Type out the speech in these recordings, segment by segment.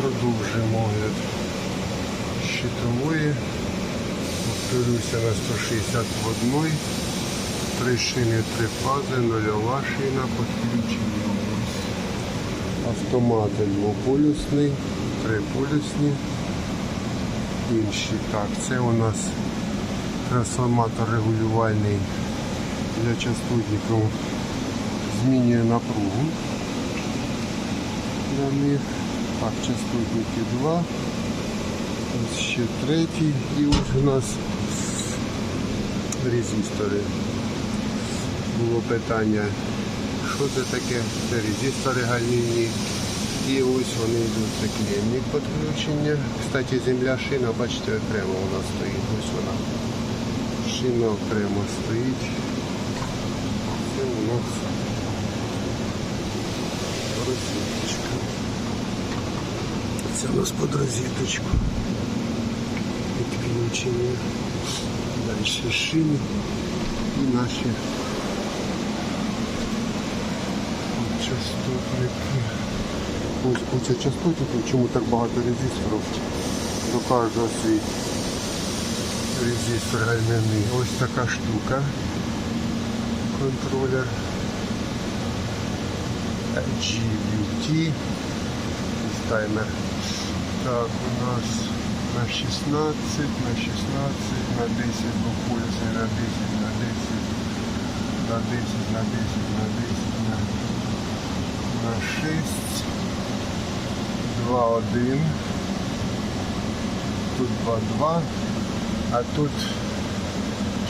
Продовжуємо огляд щитової. Повторюся на 161. Три шини, три фази, нульова шина, підключення. Автомати двополюсний, триполюсні. Інші. Так, це у нас трансформатор регулювальний для частотників. Змінює напругу для них. Так, частотники 2. Ось ще третій. І ось у нас резистори. Було питання, що це таке? Це резистори галійні. І ось вони йдуть клемник підключення. Кстати, земля шина, бачите, окремо вона стоїть. Ось вона. Шина окремо стоїть. Це у нас розеточка. Це у нас під розеточку. Підключення. Далі шини і наші частотники. Ось куча частотників, чому так багато резисторів. До кожного свій резистор гальмівний. Ось така штука. Контролер GVT. Таймер. Так, у нас на 16, на 16, на 10 по пульсі, на 10, на 10, на 10, на 10, на 10, на, на 6, 2, 1, тут 2, 2, а тут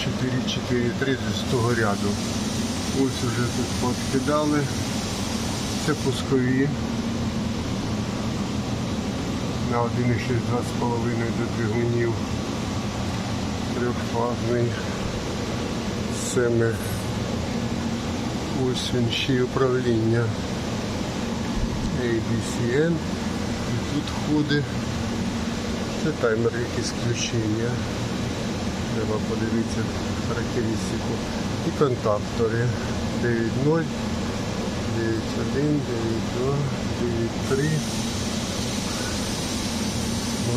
4, 4, 3 з того ряду. Ось уже тут підкидали. Це пускові на 1,6 2,5 до двигунів. Трьохфазний. Семи. Ось він ще управління. ABCN. І тут входить. Це таймер якийсь включення. Треба подивитися характеристику. І контактори. 9.0, 9.1, 9.2, 9.3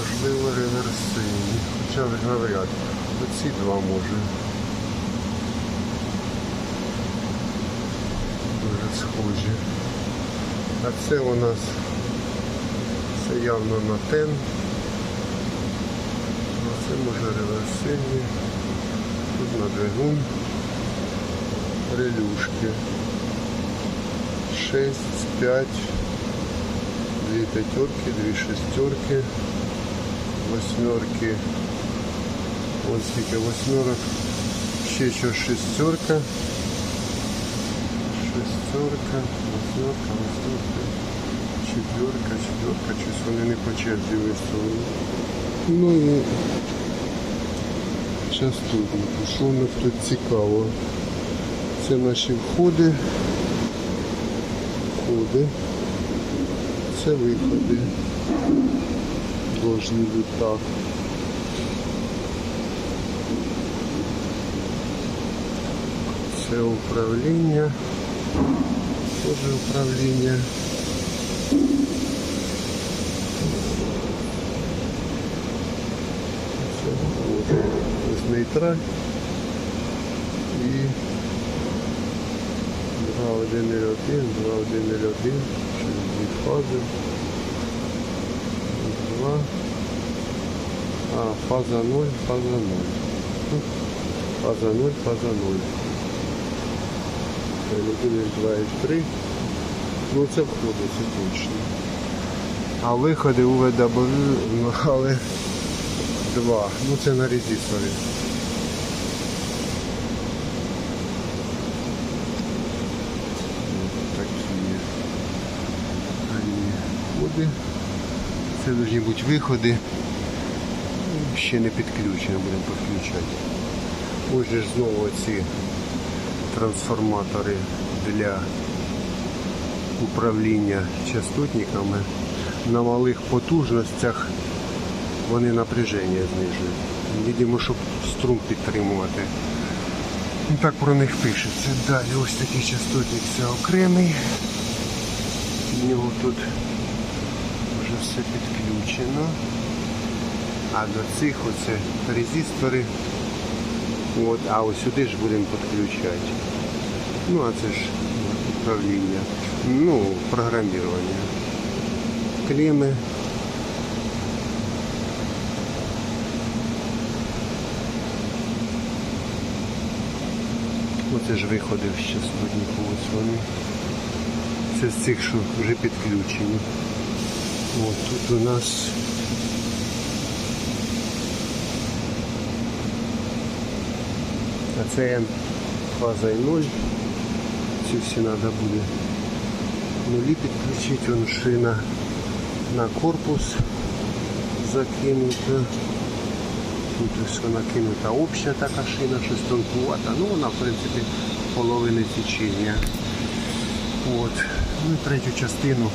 можливо реверсивні. Хоча навряд. Оці два може. Дуже схожі. А це у нас це явно на тен. А це може реверсивні. Тут на двигун. Релюшки. 6, 5, дві п'ятерки, дві шестерки восьмерки. Ось скільки восьмерок. Ще що шестерка. Шестерка, восьмерка, восьмерка, четверка, четверка. Вони не по черзі виставили. Ну і частотники. Що в нас тут цікаво? Це наші входи. Входи. Це виходи должны быть так. Це управління. Тоже управління. Ось нейтраль. І 2.1.1, 2.1.1, через дві фази. Два. А, фаза 0, фаза 0. Фаза 0, фаза 0. Людини 2 і 3. Ну це входить, це точно. А виходи у ну, але 2. Ну це на резисторі. Ось Такі Ані входи. Це повинні бути виходи. Ще не підключено, будемо підключати. Ось же знову ці трансформатори для управління частотниками. На малих потужностях вони напряження знижують. Видимо, щоб струм підтримувати. Так про них пишеться. Далі ось такий частотник це окремий. У нього тут все підключено. А до цих оце резистори. От, а ось сюди ж будемо підключати. Ну, а це ж управління. Ну, програмування. Клеми. Оце ж виходив з частотнику, ось вони. Це з цих, що вже підключені. От тут у нас а це фаза і 0. Ці всі треба буде нулі підключити, вон шина на корпус закинута. Тут ось вона кинута обща така шина, щось тонкувата. Ну вона в принципі половини течення. От. Ну і третю частину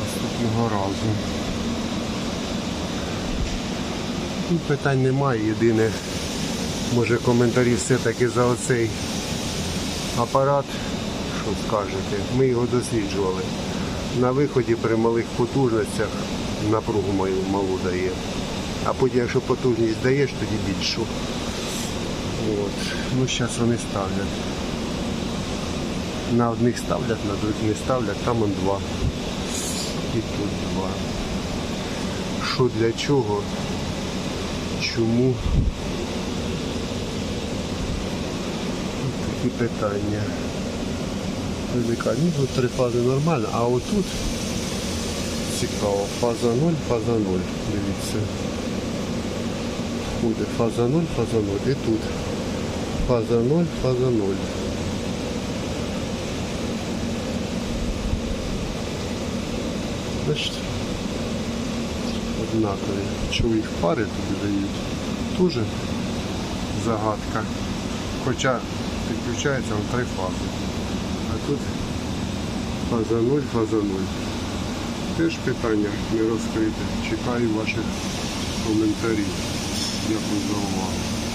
наступного разу. Тут питань немає, єдине, може коментарі все-таки за оцей апарат, що скажете, ми його досліджували. На виході при малих потужностях напругу мою малу дає. А потім, якщо потужність даєш, тоді більшу. От. Ну, зараз вони ставлять. На одних ставлять, на других не ставлять, там он два. І тут два. Що для чого? Чому? Такі питання. Ну, тут три фази нормально, а отут цікаво. Фаза 0, фаза 0. Дивіться. Буде фаза 0, фаза 0. І тут. Фаза 0, фаза 0. Значить, однакові. Чому їх пари тобі дають? Тоже загадка. Хоча підключається на три фази. А тут фаза 0, фаза 0. Теж питання не розкрите. Чекаю ваших коментарів. Дякую за увагу.